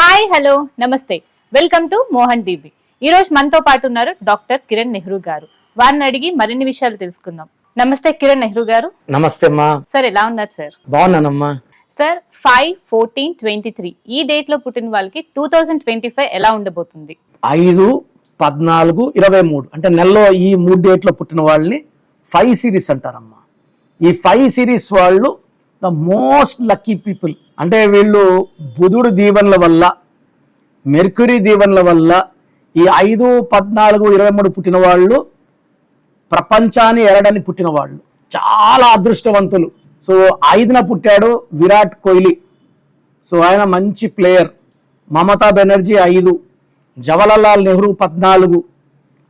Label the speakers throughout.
Speaker 1: Hi hello నమస్తే. Welcome to Mohan TV ఈ రోజు మనతో పాటు ఉన్నారు డాక్టర్ కిరణ్ నెహ్రూ గారు. వారిని అడిగి మరిన్ని విషయాలు తెలుసుకుందాం. నమస్తే కిరణ్ నెహ్రూ గారు.
Speaker 2: నమస్తే అమ్మా.
Speaker 1: సార్ ఎలా ఉన్నారు sir?
Speaker 2: బాగున్నానమ్మా.
Speaker 1: Sir five fourteen twenty three. ఈ డేట్లో పుట్టిన వాళ్ళకి టూ థౌజండ్ ట్వంటీ ఫైవ్ ఎలా ఉండబోతుంది?
Speaker 2: ఐదు పద్నాలుగు ఇరవై మూడు. అంటే నెలలో ఈ మూడు డేట్లో పుట్టిన వాళ్ళని ఫైవ్ సిరీస్ అంటారమ్మా. ఈ ఫైవ్ సిరీస్ వాళ్ళు ద మోస్ట్ లక్కీ పీపుల్. అంటే వీళ్ళు బుధుడు దీవెనల వల్ల మెర్క్యూరీ దీవెనల వల్ల ఈ ఐదు పద్నాలుగు ఇరవై మూడు పుట్టిన వాళ్ళు ప్రపంచాన్ని ఎరడని పుట్టిన వాళ్ళు చాలా అదృష్టవంతులు. సో ఐదున పుట్టాడు విరాట్ కోహ్లీ. సో ఆయన మంచి ప్లేయర్. మమతా బెనర్జీ ఐదు జవహర్లాల్ నెహ్రూ పద్నాలుగు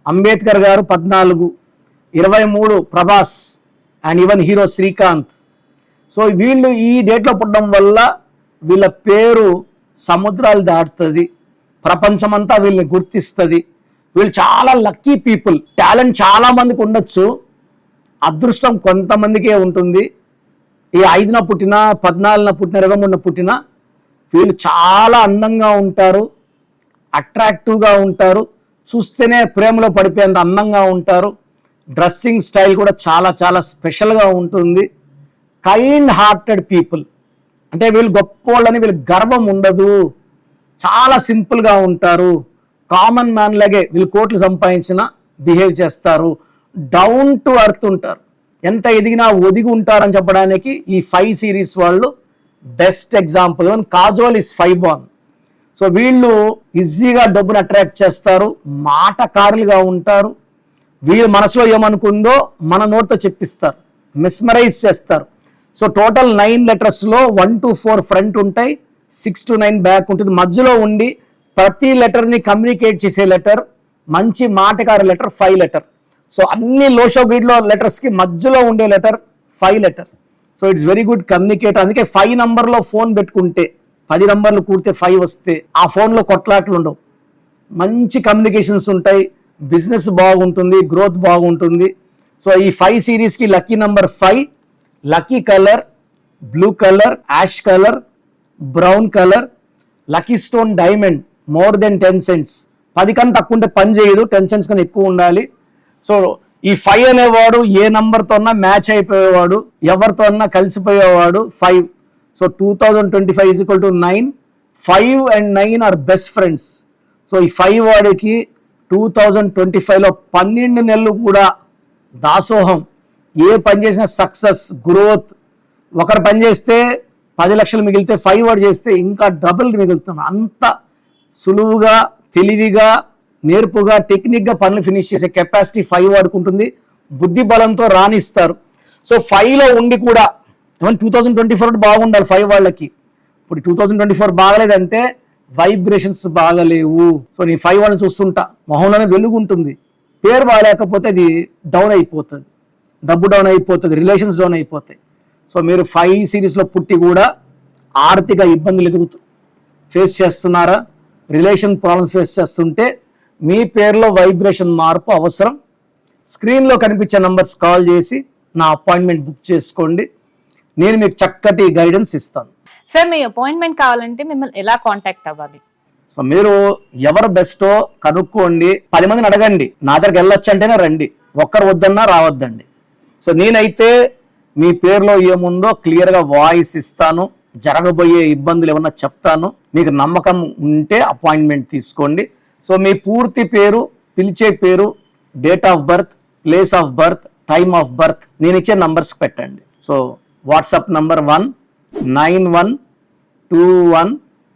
Speaker 2: అంబేద్కర్ గారు పద్నాలుగు ఇరవై మూడు Prabhas and even hero Srikanth. So వీళ్ళు ఈ డేట్లో పుట్టడం వల్ల వీళ్ళ పేరు సముద్రాలు దాటుతుంది ప్రపంచమంతా వీళ్ళని గుర్తిస్తుంది. వీళ్ళు చాలా లక్కీ పీపుల్ టాలెంట్ చాలామందికి ఉండొచ్చు. అదృష్టం కొంతమందికే ఉంటుంది. ఈ ఐదున పుట్టిన పద్నాలుగున పుట్టిన ఇరవై మూడున పుట్టిన వీళ్ళు చాలా అందంగా ఉంటారు అట్రాక్టివ్గా ఉంటారు. చూస్తేనే ప్రేమలో పడిపోయేంత అందంగా ఉంటారు. డ్రెస్సింగ్ స్టైల్ కూడా చాలా చాలా స్పెషల్గా ఉంటుంది. కైండ్ హార్టెడ్ పీపుల్ అంటే వీళ్ళు గొప్పోళ్ళని వీళ్ళు గర్వం ఉండదు. చాలా సింపుల్గా ఉంటారు. కామన్ మ్యాన్ లాగే వీళ్ళు కోట్లు సంపాదించిన బిహేవ్ చేస్తారు. డౌన్ టు అర్త్ ఉంటారు. ఎంత ఎదిగినా ఒదిగి ఉంటారని చెప్పడానికి ఈ ఫైవ్ సిరీస్ వాళ్ళు best example Kajol is five born so వీళ్ళు ఈజీగా డబ్బును అట్రాక్ట్ చేస్తారు. మాటకారులుగా ఉంటారు. వీళ్ళు మనసులో ఏమనుకుందో మన నోటితో చెప్పిస్తారు. మిస్మరైజ్ చేస్తారు. సో టోటల్ నైన్ లెటర్స్లో వన్ టు ఫోర్ ఫ్రంట్ ఉంటాయి సిక్స్ టు నైన్ బ్యాక్ ఉంటుంది. మధ్యలో ఉండి ప్రతి లెటర్ని కమ్యూనికేట్ చేసే లెటర్ మంచి మాటకారి లెటర్ ఫైవ్ లెటర్. సో అన్ని లోషో గ్రీడ్లో లెటర్స్కి మధ్యలో ఉండే letter five letter. So it's very good communicator అందుకే ఫైవ్ నంబర్లో ఫోన్ పెట్టుకుంటే పది నంబర్లు కూడితే ఫైవ్ వస్తే ఆ ఫోన్లో కొట్లాట్లు ఉండవు. మంచి కమ్యూనికేషన్స్ ఉంటాయి బిజినెస్ బాగుంటుంది గ్రోత్ బాగుంటుంది. సో ఈ five సిరీస్కి lucky number five lucky colour blue colour ash colour brown colour lucky stone diamond more then ten cents. పది కన్నా తక్కువ ఉంటే పని చేయదు టెన్ సెంట్స్ కన్నా ఎక్కువ ఉండాలి. సో ఈ ఫైవ్ అనేవాడు ఏ నంబర్తో అన్నా మ్యాచ్ అయిపోయేవాడు ఎవరితో అన్నా కలిసిపోయేవాడు five. So two thousand twenty five is equal to nine five and nine are best friends so ఈ ఫైవ్ వాడికి టూ థౌజండ్ ట్వంటీ ఫైవ్లో పన్నెండు నెలలు కూడా దాసోహం. ఏ పని చేసినా సక్సెస్ గ్రోత్. ఒకరు పని చేస్తే పది లక్షలు మిగిలితే ఫైవ్ వాడు చేస్తే ఇంకా డబుల్ మిగులుతుంది అంత సులువుగా తెలివిగా నేర్పుగా టెక్నిక్గా పనులు ఫినిష్ చేసే కెపాసిటీ ఫైవ్ వాడికి ఉంటుంది బుద్ధి బలంతో రాణిస్తారు. సో ఫైవ్లో ఉండి కూడా ఏమన్నా టూ థౌజండ్ ట్వంటీ ఫోర్ బాగుండాలి ఫైవ్ వాళ్ళకి. ఇప్పుడు టూ థౌజండ్ ట్వంటీ ఫోర్ బాగలేదంటే వైబ్రేషన్స్ బాగలేవు. సో నేను ఫైవ్ వాళ్ళని చూస్తుంటా. మొహంలోనే వెలుగు ఉంటుంది పేరు బాగాలేకపోతే అది డౌన్ అయిపోతుంది. డబ్బు డౌన్ అయిపోతుంది రిలేషన్స్ డౌన్ అయిపోతాయి. సో మీరు ఫైవ్ సిరీస్లో పుట్టి కూడా ఆర్థిక ఇబ్బందులు ఎదుగుతూ ఫేస్ చేస్తున్నారా? రిలేషన్ ప్రాబ్లమ్ ఫేస్ చేస్తుంటే మీ పేరులో వైబ్రేషన్ మార్పు అవసరం. స్క్రీన్లో కనిపించే నంబర్స్ కాల్ చేసి నా అపాయింట్మెంట్ బుక్ చేసుకోండి. నేను మీకు చక్కటి గైడెన్స్ ఇస్తాను.
Speaker 1: సార్ మీ అపాయింట్మెంట్ కావాలంటే మిమ్మల్ని ఎలా కాంటాక్ట్ అవ్వాలి?
Speaker 2: సో మీరు ఎవరు బెస్టో కనుక్కోండి. పది మందిని అడగండి. నా దగ్గరికి వెళ్ళొచ్చు అంటేనే రండి. ఒక్కరు వద్దన్నా రావద్దండి. సో నేనైతే మీ పేరులో ఏముందో క్లియర్గా వాయిస్ ఇస్తాను. జరగబోయే ఇబ్బందులు ఏమన్నా చెప్తాను. మీకు నమ్మకం ఉంటే అపాయింట్మెంట్ తీసుకోండి. సో మీ పూర్తి పేరు పిలిచే పేరు date of birth place of birth time of birth నేను ఇచ్చే నంబర్స్ పెట్టండి. So WhatsApp number one nine one two one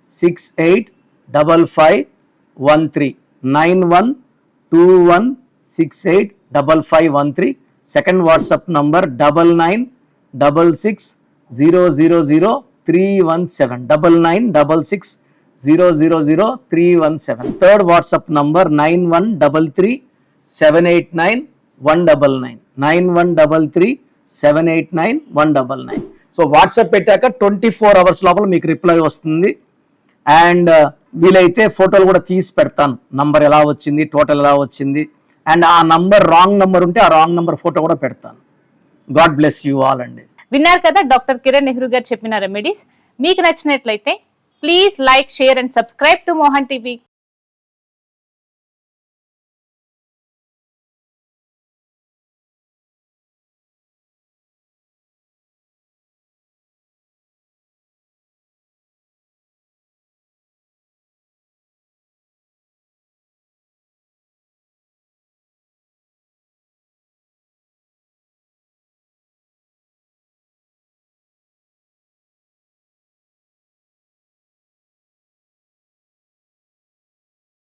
Speaker 2: six eight double five one three nine one two one six eight double five one three second WhatsApp number double nine double six zero zero zero three one seven. Double nine double six zero zero zero three one seven. Third WhatsApp number nine one double three seven eight nine one double nine. Nine one double three seven eight nine one double nine. So WhatsApp పెట్టాక twenty four hours లోపల మీకు reply వస్తుంది. And వీలైతే ఫోటోలు కూడా తీసి పెడతాను. Number ఎలా వచ్చింది టోటల్ ఎలా వచ్చింది. అండ్ ఆ నంబర్ రాంగ్ నంబర్ ఉంటే ఆ రాంగ్ నంబర్ ఫోటో కూడా పెడతాను. గాడ్ బ్లెస్ యూ ఆల్ అండి.
Speaker 1: విన్నారు కదా డాక్టర్ కిరణ్ నెహ్రూ గారు చెప్పిన రెమెడీస్ మీకు నచ్చినట్లయితే please like share and subscribe to Mohan TV